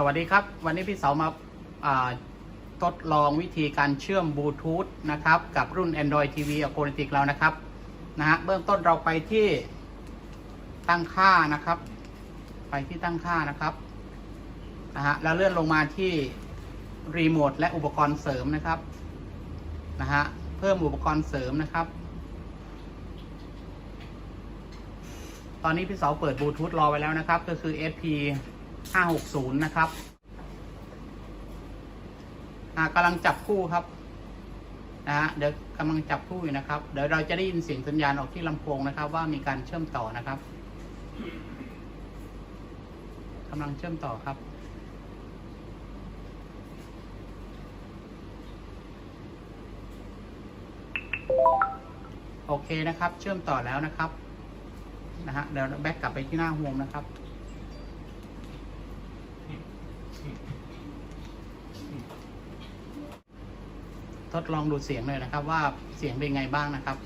สวัสดีครับ วันนี้พี่เสามาาทดลองวิธีการเชื่อมบลูทูธนะครับ กับรุ่น Android TV a c o n i t i c เรานะครับนะฮะเบื้องต้นเราไปที่ตั้งค่านะครับ ไปที่ตั้งค่านะครับนะฮะแล้วเลื่อนลงมาที่รีโมทและอุปกรณ์เสริมนะครับนะฮะเพิ่มอุปกรณ์เสริมนะครับ ตอนนี้พี่เสาเปิดบลูทูธรอไว้แล้วนะครับ ก็คือ SP 560 นะครับกำลังจับคู่ครับนะฮะเดี๋ยวกำลังจับคู่อยู่นะครับ เดี๋ยวเราจะได้ยินเสียงสัญญาณออกที่ลำโพงนะครับ ว่ามีการเชื่อมต่อนะครับกำลังเชื่อมต่อครับโอเคนะครับ เชื่อมต่อแล้วนะครับนะฮะเดี๋ยวแบ็กกลับไปที่หน้าโฮมนะครับ ทดลองดูเสียงเลยนะครับ ว่าเสียงเป็นไงบ้างนะครับ